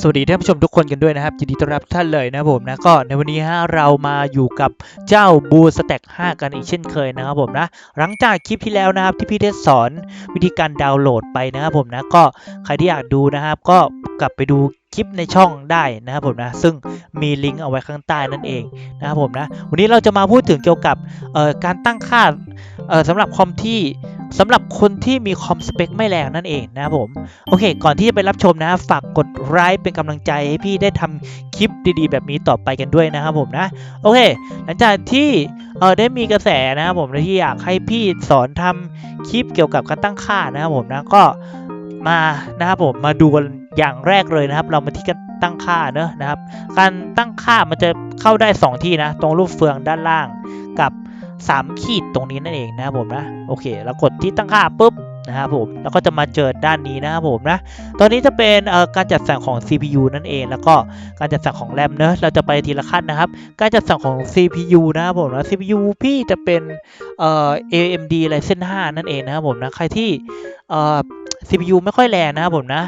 สวัสดีท่านผู้ชมทุกคนกันด้วยนะครับยินดีต้อนรับท่านเลยนะผมนะก็ในวันนี้ฮะเรามาอยู่กับเจ้าบูสแต็ก5กันอีกเช่นเคยนะครับผมนะหลังจากคลิปที่แล้วนะครับที่พี่ได้สอนวิธีการดาวน์โหลดไปนะครับผมนะก็ใครที่อยากดูนะครับ ก็กลับไปดูคลิปในช่องได้นะครับผมนะซึ่งมีลิงก์เอาไว้ข้างใต้นั่นเองนะครับผมนะวันนี้เราจะมาพูดถึงเกี่ยวกับเอ่อการตั้งค่าเอ่อสำหรับคอมที่ สำหรับคนที่มีคอมสเปคไม่แรงนั่นเองนะครับผม โอเค ก่อนที่จะไปรับชมนะ ฝากกดไลค์เป็นกำลังใจให้พี่ได้ทำคลิปดีๆ แบบนี้ต่อไปกันด้วยนะครับผมนะ โอเค หลังจากที่เออได้มีกระแสนะครับผมที่อยากให้พี่สอนทำคลิปเกี่ยวกับการตั้งค่านะครับผมนะก็มานะครับผมมาดูกันอย่างแรกเลยนะครับ เรามาที่การตั้งค่าเนอะนะครับ การตั้งค่ามันจะเข้าได้ 2 ที่นะ ตรงรูปเฟืองด้านล่างกับ 3 ขีดตรงนี้นั่นเองนะครับผมนะโอเคแล้วกดที่ตั้งค่าปุ๊บนะครับผมแล้วก็จะมาเจอด้านนี้นะครับผมนะตอนนี้จะเป็นการจัดสรรของ CPU นั่นเอง แล้วก็การจัดสรรของแรมเนอะเราจะไปทีละขั้นนะครับ การจัดสรรของ CPU นะครับผมนะ CPU พี่จะเป็นเอ่อ AMD Ryzen 5 นั่นเองนะครับผมนะใครที่เอ่อ CPU ไม่ค่อยแรงนะครับผมนะ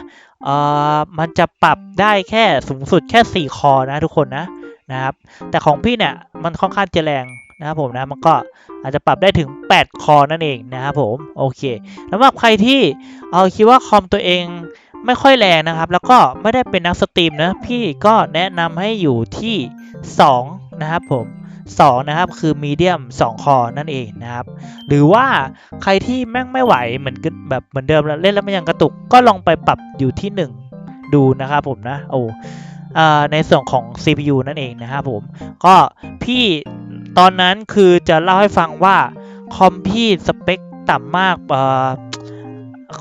เอ่อมันจะปรับได้แค่สูงสุดแค่ 4 คอนะทุกคนนะนะครับแต่ของพี่เนี่ยมันค่อนข้างจะแรง นะครับผมนะมันก็อาจจะปรับได้ถึง 8 คอนั่นเองนะครับผมโอเคสำหรับใครที่เออคิดว่าคอมตัวเองไม่ค่อยแรงนะครับ แล้วก็ไม่ได้เป็นนักสตรีมนะพี่ก็แนะนำให้อยู่ที่ 2 นะครับผม2นะครับคือมีเดียม2คอนั่นเองนะครับ หรือว่าใครที่แม่งไม่ไหวเหมือนกันแบบเหมือนเดิมแล้วเล่นแล้วมันยังกระตุกก็ลองไปปรับอยู่ที่ 1 ดูนะครับผมนะโอ้อ่าในส่วนของ CPU นั่นเองนะครับผม ก็พี่ ตอนนั้นคือจะเล่าให้ฟังว่า คอมพี่สเปคต่ำมากเอ่อ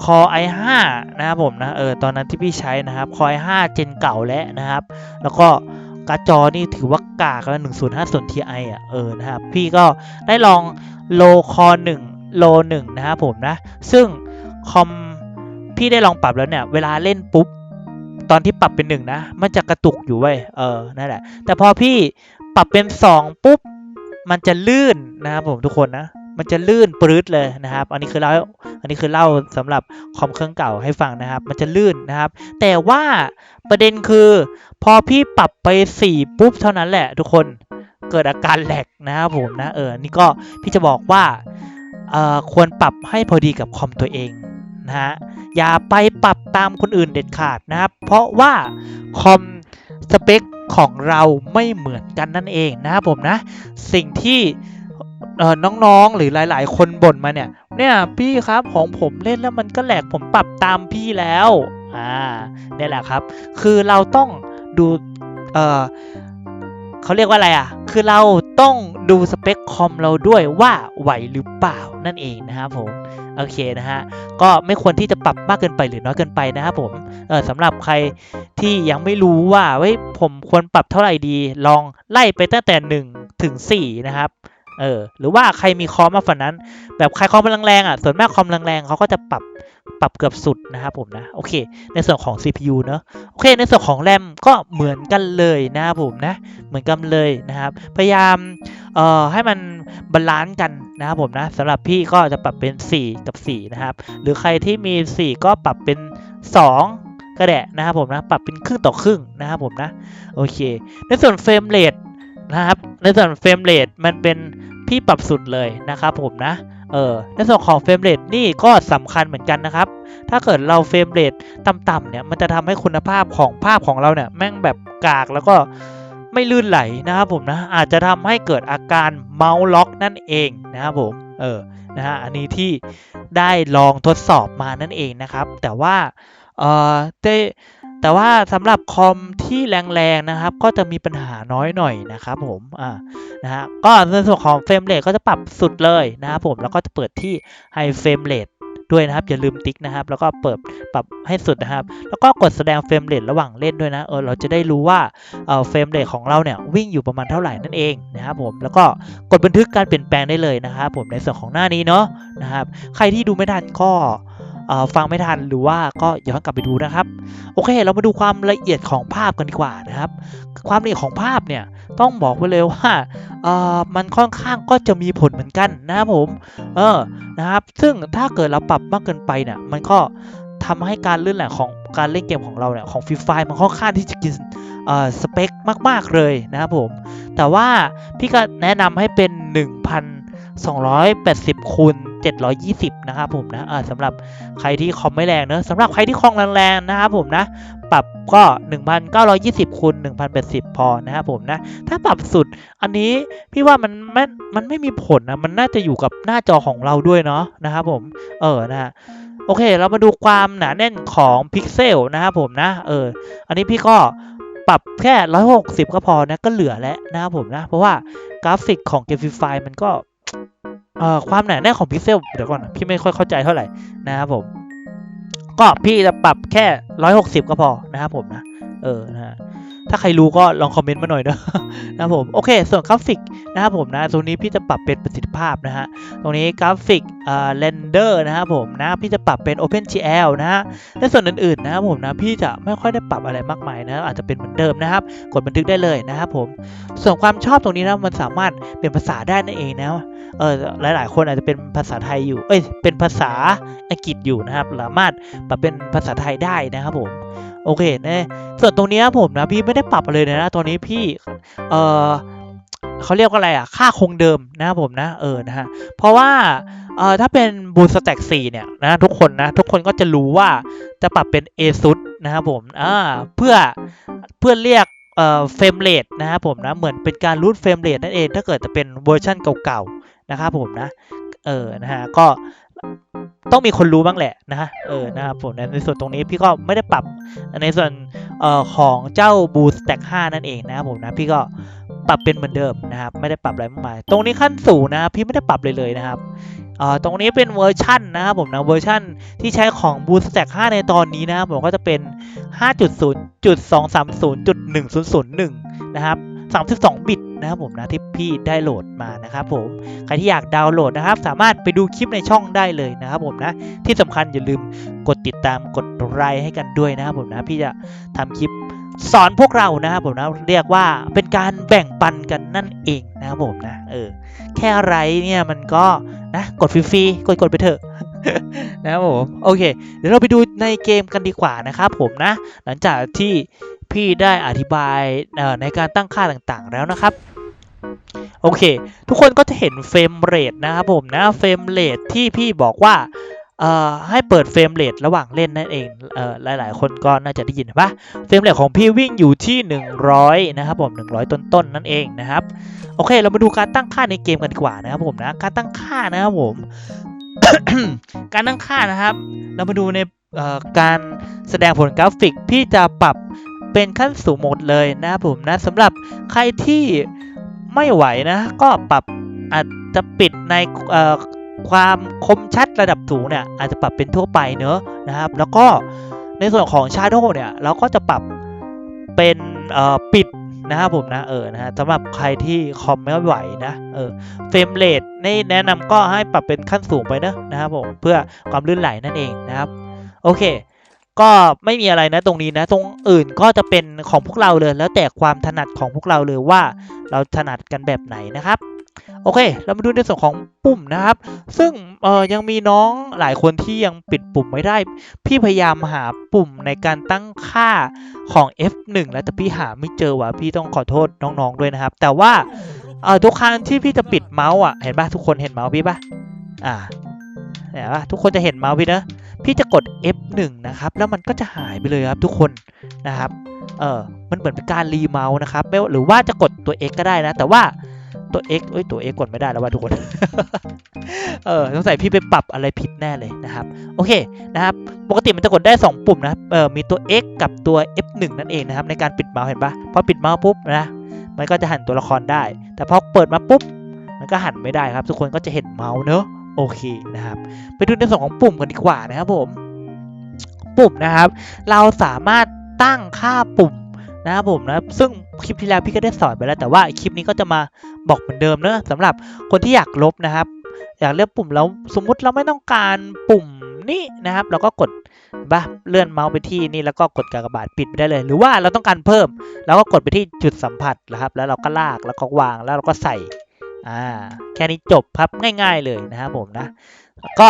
คอ i5 นะครับผมนะเออตอนนั้นที่พี่ใช้นะครับคอ i5 เจนเก่าแล้วนะครับ แล้วก็การ์ดจอนี่ถือว่ากากแล้ว105ส่วน Ti อะเออนะครับพี่ก็ได้ลองโลคอ1โล1นะครับผมนะ ซึ่งคอมพี่ได้ลองปรับแล้วเนี่ย เวลาเล่นปุ๊บ ตอนที่ปรับเป็นหนึ่งนะ มันจะกระตุกอยู่เว้ยเออนั่นแหละแต่พอพี่ปรับเป็นสองปุ๊บ มันจะลื่นนะครับผมทุกคนนะ มันจะลื่นปรื๊ดเลยนะครับ อันนี้คือเล่าอันนี้คือเล่าสำหรับคอมเครื่องเก่าให้ฟังนะครับ มันจะลื่นนะครับ แต่ว่าประเด็นคือ พอพี่ปรับไปสีปุ๊บเท่านั้นแหละ ทุกคนเกิดอาการแหลกนะครับผมนะเออนี่ก็พี่จะบอกว่าเอ่อควรปรับให้พอดีกับคอมตัวเองนะฮะ อย่าไปปรับตามคนอื่นเด็ดขาดนะครับ เพราะว่าคอมสเปคของเราไม่เหมือนกันนั่นเองนะครับผมนะ สิ่งที่เอ่อน้องๆ หรือหลาย ๆ คนบ่นมาเนี่ย เนี่ยพี่ครับของผมเล่นแล้วมันก็แหลกผมปรับตามพี่แล้วอ่าเนี่ยแหละครับ คือเราต้องดูเออเขาเรียกว่าอะไรอะ คือเรา ต้องดูสเปคคอมเราด้วยว่าไหวหรือเปล่านั่นเองนะครับผมโอเคนะฮะก็ไม่ควรที่จะปรับมากเกินไปหรือน้อยเกินไปนะครับผมเออสำหรับใครที่ยังไม่รู้ว่าเฮ้ยผมควรปรับเท่าไหร่ดี ลองไล่ไปตั้งแต่ 1 ถึง 4 นะครับ เออ หรือว่าใครมีคอมมากกว่านั้น แบบใครคอมแรงๆอะ ส่วนมากคอมแรงๆเขาก็จะปรับปรับเกือบสุดนะครับผมนะ โอเค ในส่วนของ CPU เนอะโอเค ในส่วนของแรมก็เหมือนกันเลยนะครับผมนะ เหมือนกันเลยนะครับ พยายามเอ่อให้มันบาลานซ์กันนะครับผมนะสำหรับพี่ก็จะปรับเป็น 4 กับ 4 นะครับ หรือใครที่มี 4 ก็ปรับเป็น 2 ก็ได้นะครับผมนะ ปรับเป็นครึ่งต่อครึ่งนะครับผมนะ โอเค ในส่วนเฟรมเรท นะครับ ในส่วนเฟรมเรทมันเป็นพี่ปรับสุดเลยนะครับผมนะเออในส่วนของเฟรมเรทนี่ก็สำคัญเหมือนกันนะครับ ถ้าเกิดเราเฟรมเรทต่ำๆเนี่ยมันจะทำให้คุณภาพของภาพของเราเนี่ยแม่งแบบกากแล้วก็ไม่ลื่นไหลนะครับผมนะอาจจะทำให้เกิดอาการเมาส์ล็อกนั่นเองนะครับผมเออนะฮะอันนี้ที่ได้ลองทดสอบมานั่นเองนะครับ แต่ว่าเออได้ แต่ว่าสำหรับคอมที่แรงๆนะครับ ก็จะมีปัญหาน้อยหน่อยนะครับผมอ่านะฮะก็ในส่วนของเฟรมเรทก็จะปรับสุดเลยนะครับผมแล้วก็จะเปิดที่ High Frame Rate ด้วยนะครับอย่าลืมติ๊กนะครับ แล้วก็เปิดปรับให้สุดนะครับ แล้วก็กดแสดงเฟรมเรทระหว่างเล่นด้วยนะเออเราจะได้รู้ว่าเอ่อเฟรมเรทของเราเนี่ยวิ่งอยู่ประมาณเท่าไหร่นั่นเองนะครับผมแล้วก็กดบันทึกการเปลี่ยนแปลงได้เลยนะครับผมในส่วนของหน้านี้เนาะนะครับใครที่ดูไม่ทันก็ ฟังไม่ทันหรือว่าก็ย้อนกลับไปดูนะครับ โอเค เรามาดูความละเอียดของภาพกันดีกว่านะครับ ความละเอียดของภาพเนี่ยต้องบอกไว้เลยว่ามันค่อนข้างก็จะมีผลเหมือนกันนะครับผม เออ นะครับ ซึ่งถ้าเกิดเราปรับมากเกินไปเนี่ยมันก็ทำให้การเลื่อนไหลของการเล่นเกมของเราเนี่ยของฟรีไฟมันค่อนข้างที่จะกินสเปคมาก ๆ เลยนะครับผม แต่ว่าพี่ก็แนะนำให้เป็น 1,280คูณ 720 นะครับผมนะเออสำหรับใครที่คอมไม่แรงเนอะสำหรับใครที่คอมแรงๆนะครับผมนะปรับก็ 1,920คูณ1,080 พอนะครับผมนะ ถ้าปรับสุดอันนี้พี่ว่ามันไม่มันไม่มีผลนะ มันน่าจะอยู่กับหน้าจอของเราด้วยเนาะนะครับผม เออนะฮะโอเค เรามาดูความหนาแน่นของพิกเซลนะครับผมนะ เออ อันนี้พี่ก็ปรับแค่ 160 ก็พอนะ ก็เหลือแล้วนะครับผมนะ เพราะว่ากราฟิกของเกมฟรีไฟมันก็ เอ่อความหนาแน่นของพิกเซลเดี๋ยวก่อนพี่ไม่ค่อยเข้าใจเท่าไหร่นะครับผม ก็พี่จะปรับแค่160ก็พอนะครับผมนะเออนะถ้าใครรู้ก็ลองคอมเมนต์มาหน่อยเนะนะครับผมโอเค ส่วนกราฟิกนะครับผมนะตรงนี้พี่จะปรับเป็นประสิทธิภาพนะฮะตรงนี้กราฟิกเอ่อเรนเดอร์นะครับผมนะพี่จะปรับเป็น OpenGL นะฮะและส่วนอื่นๆนะครับผมนะพี่จะไม่ค่อยได้ปรับอะไรมากมายนะอาจจะเป็นเหมือนเดิมนะครับกดบันทึกได้เลยนะครับผมส่วนความชอบตรงนี้นะมันสามารถเป็นภาษาได้นั่นเองนะ เออหลาย ๆ คนอาจจะเป็นภาษาไทยอยู่ เอ้ย เป็นภาษาอังกฤษอยู่นะครับ สามารถปรับเป็นภาษาไทยได้นะครับผม โอเคนะส่วนตรงนี้ผมนะพี่ไม่ได้ปรับเลยนะตัวนี้พี่ เออเขาเรียกว่าอะไรอะ ค่าคงเดิมนะครับผมนะ เออ นะฮะ เพราะว่า เอ่อ ถ้าเป็นบูสแต็ก4เนี่ยนะทุกคนนะ ทุกคนก็จะรู้ว่าจะปรับเป็น a s u s นะครับผม อ่า เพื่อ เพื่อเรียกเอ่อเฟรมเรทนะครับผมนะ เหมือนเป็นการรูดเฟรมเรทนั่นเอง ถ้าเกิดจะเป็นเวอร์ชันเก่าๆ นะครับผมนะ เออนะฮะก็ต้องมีคนรู้บ้างแหละนะฮะเออนะครับผมในส่วนตรงนี้พี่ก็ไม่ได้ปรับในส่วนออของเจ้า Boost Stack 5 นั่นเองนะครับผมนะพี่ก็ปรับเป็นเหมือนเดิมนะครับไม่ได้ปรับอะไรมากมายตรงนี้ขั้นสูงนะครับพี่ไม่ได้ปรับเลยเลยนะครับเอ่อตรงนี้เป็นเวอร์ชั่นนะครับผมนะเวอร์ชั่นที่ใช้ของ Boost Stack 5 ในตอนนี้นะครับผมก็จะเป็น 5.0.230.1001 นะครับ 32 บิตนะครับผมนะที่พี่ได้โหลดมานะครับผมใครที่อยากดาวน์โหลดนะครับ สามารถไปดูคลิปในช่องได้เลยนะครับผมนะที่สำคัญอย่าลืมกดติดตามกดไลค์ให้กันด้วยนะครับผมนะพี่จะทำคลิปสอนพวกเรานะครับผมนะเรียกว่าเป็นการแบ่งปันกันนั่นเองนะครับผมนะเออแค่ไรเนี่ยมันก็นะกดฟรีๆกดกดไปเถอะนะครับผมโอเค เดี๋ยวเราไปดูในเกมกันดีกว่านะครับผมนะ หลังจากที่ พี่ได้อธิบายในการตั้งค่าต่างๆแล้วนะครับ โอเค ทุกคนก็จะเห็นเฟรมเรทนะครับผมนะเฟรมเรทที่พี่บอกว่าให้เปิดเฟรมเรทระหว่างเล่นนั่นเองเออหลาย ๆ คนก็น่าจะได้ยินปะเฟรมเรทของพี่วิ่งอยู่ที่ 100 นะครับผม 100 ต้นๆนนั่นเองนะครับ โอเค เรามาดูการตั้งค่าในเกมกันดีกว่านะครับผมนะ การตั้งค่านะครับผม การตั้งค่านะครับ เรามาดูในการแสดงผลกราฟิก พี่จะปรับ เป็นขั้นสูงหมดเลยนะครับผมนะสำหรับใครที่ไม่ไหวนะ ก็ปรับอาจจะปิดในความคมชัดระดับสูงเนี่ยอาจจะปรับเป็นทั่วไปเนอะนะครับ แล้วก็ในส่วนของ Shadow เนี่ยเราก็จะปรับเป็นปิดนะครับผมนะเออนะฮะสำหรับใครที่คอมไม่ไหวนะเออเฟรมเรทนี่แนะนำก็ให้ปรับเป็นขั้นสูงไปเนอะนะครับผมเพื่อความลื่นไหลนั่นเองนะครับ โอเค ก็ไม่มีอะไรนะตรงนี้นะตรงอื่นก็จะเป็นของพวกเราเลยแล้วแต่ความถนัดของพวกเราเลยว่าเราถนัดกันแบบไหนนะครับโอเค เรามาดูในส่วนของปุ่มนะครับ ซึ่งเออยังมีน้องหลายคนที่ยังปิดปุ่มไม่ได้ พี่พยายามหาปุ่มในการตั้งค่าของ F1 แล้วแต่พี่หาไม่เจอว่ะพี่ต้องขอโทษน้องๆด้วยนะครับ แต่ว่าเออทุกครั้งที่พี่จะปิดเมาส์อะเห็นปะทุกคนเห็นเมาส์พี่ปะอ่าเห็นปะทุกคนจะเห็นเมาส์พี่นะ พี่จะกด F1 นะครับแล้วมันก็จะหายไปเลยครับทุกคนนะครับเออมันเหมือนเป็นการรีเมาส์นะครับไม่หรือว่าจะกดตัว X ก็ได้นะ แต่ว่าตัว X เอ้ยตัว X กดไม่ได้แล้วว่าทุกคน เออสงสัยพี่ไปปรับอะไรผิดแน่เลยนะครับ โอเคนะครับ ปกติมันจะกดได้ 2 ปุ่มนะเออมีตัว X กับตัว F1 นั่นเองนะครับ ในการปิดเมาส์เห็นปะพอปิดเมาส์ปุ๊บนะ มันก็จะหันตัวละครได้ แต่พอเปิดมาปุ๊บ มันก็หันไม่ได้ครับ ทุกคนก็จะเห็นเมาส์เนอะ โอเคนะครับ ไปดูในส่วนของปุ่มกันดีกว่านะครับผม ปุ่มนะครับ เราสามารถตั้งค่าปุ่มนะครับผมนะซึ่งคลิปที่แล้วพี่ก็ได้สอนไปแล้วแต่ว่าคลิปนี้ก็จะมาบอกเหมือนเดิมเนอะสำหรับคนที่อยากลบนะครับ อยากเลือกปุ่มแล้วสมมุติเราไม่ต้องการปุ่มนี้นะครับ เราก็กดบ้าเลื่อนเมาส์ไปที่นี่แล้วก็กดกากบาทปิดไปได้เลย หรือว่าเราต้องการเพิ่มเราก็กดไปที่จุดสัมผัสนะครับ แล้วเราก็ลากแล้วก็วางแล้วเราก็ใส่ อ่าแค่นี้จบครับง่าย ๆเลยนะครับผมนะก็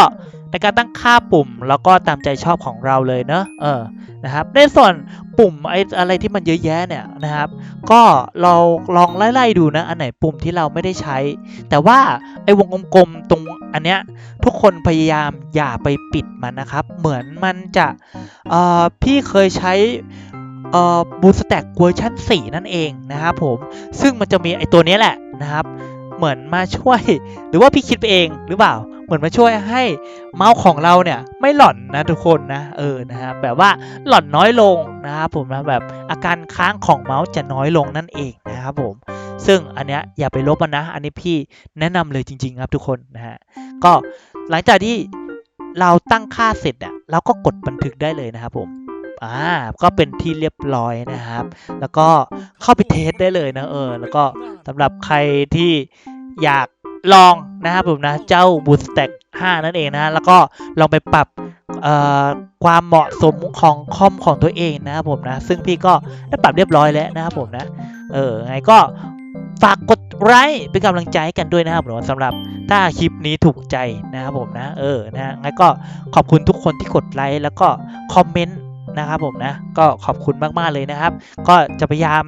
ในการตั้งค่าปุ่มแล้วก็ตามใจชอบของเราเลยเนอะเออนะครับในส่วนปุ่มไอ้อะไรที่มันเยอะแยะเนี่ยนะครับ ก็เราลองไล่ๆดูนะอันไหนปุ่มที่เราไม่ได้ใช้ แต่ว่าไอ้วงกลมๆตรงอันเนี้ยทุกคนพยายามอย่าไปปิดมันนะครับ เหมือนมันจะเอ่อพี่เคยใช้เอ่อบูสแต็กเวอร์ชัน4 นั่นเองนะครับผมซึ่งมันจะมีไอ้ตัวนี้แหละนะครับ เหมือนมาช่วย หรือว่าพี่คิดไปเองหรือเปล่า เหมือนมาช่วยให้เมาส์ของเราเนี่ยไม่หล่อนนะทุกคนนะเออนะครับแบบว่าหล่อนน้อยลงนะครับผมนะแบบอาการค้างของเมาส์จะน้อยลงนั่นเองนะครับผมซึ่งอันเนี้ยอย่าไปลบมันนะ อันนี้พี่แนะนำเลยจริง ๆ ครับทุกคนนะฮะก็หลังจากที่เราตั้งค่าเสร็จอะเราก็กดบันทึกได้เลยนะครับผมอ่าก็เป็นที่เรียบร้อยนะครับ แล้วก็เข้าไปเทสได้เลยนะเออ แล้วก็สำหรับใครที่ อยากลองนะครับผมนะเจ้า Bootstack 5นั่นเองนะแล้วก็ลองไปปรับความเหมาะสมของคอมของตัวเองนะครับผมนะ ซึ่งพี่ก็ได้ปรับเรียบร้อยแล้วนะครับผมนะ เออไงก็ฝากกดไลค์เป็นกำลังใจให้กันด้วยนะครับผมสำหรับถ้าคลิปนี้ถูกใจนะครับผมนะ เออนะงั้นก็ขอบคุณทุกคนที่กดไลค์แล้วก็คอมเมนต์นะครับผมนะ ก็ขอบคุณมากๆเลยนะครับ ก็จะพยายาม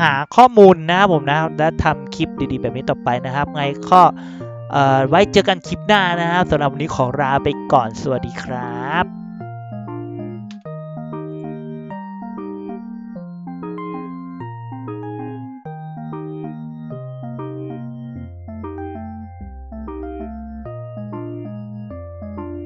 หาข้อมูลนะครับผมนะและทำคลิปดีๆ แบบนี้ต่อไปนะครับ ไงก็ไว้เจอกันคลิปหน้านะครับสำหรับวันนี้ขอลาไปก่อนสวัสดีครับ